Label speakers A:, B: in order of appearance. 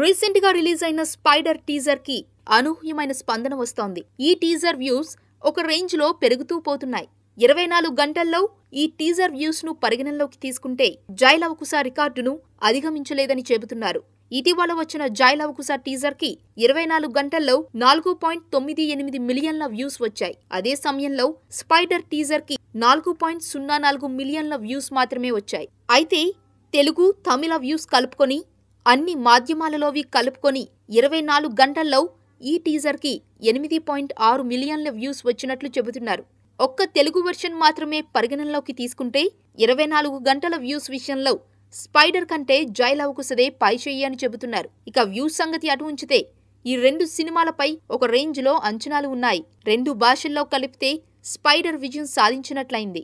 A: రీసెంట్గా రిలీజ్ అయిన స్పైడర్ టీజర్కి అనూహ్యమైన స్పందన వస్తోంది. ఈ టీజర్ వ్యూస్ ఒక రేంజ్లో పెరుగుతూ పోతున్నాయి. ఇరవై నాలుగు గంటల్లో ఈ టీజర్ వ్యూస్ను పరిగణనలోకి తీసుకుంటే జైలవకుశ రికార్డును అధిగమించలేదని చెబుతున్నారు. ఇటీవల వచ్చిన జైలవకుశ టీజర్కి ఇరవై నాలుగు గంటల్లో నాలుగు పాయింట్ తొమ్మిది ఎనిమిది మిలియన్ల వ్యూస్ వచ్చాయి. అదే సమయంలో స్పైడర్ టీజర్కి నాలుగు పాయింట్ సున్నా నాలుగు మిలియన్ల వ్యూస్ మాత్రమే వచ్చాయి. అయితే తెలుగు తమిళ వ్యూస్ కలుపుకొని అన్ని మాధ్యమాలలోవి కలుపుకొని ఇరవై నాలుగు గంటల్లో ఈ టీజర్కి ఎనిమిది పాయింట్ ఆరు మిలియన్ల వ్యూస్ వచ్చినట్లు చెబుతున్నారు. ఒక్క తెలుగు వెర్షన్ మాత్రమే పరిగణనలోకి తీసుకుంటే ఇరవై నాలుగు గంటల వ్యూస్ విషయంలో స్పైడర్ కంటే జై లవకుశదే పైచేయి అని చెబుతున్నారు. ఇక వ్యూస్ సంగతి అటు ఉంచితే ఈ రెండు సినిమాలపై ఒక రేంజ్లో అంచనాలు ఉన్నాయి. రెండు భాషల్లో కలిపితే స్పైడర్ విజయం సాధించినట్లయింది.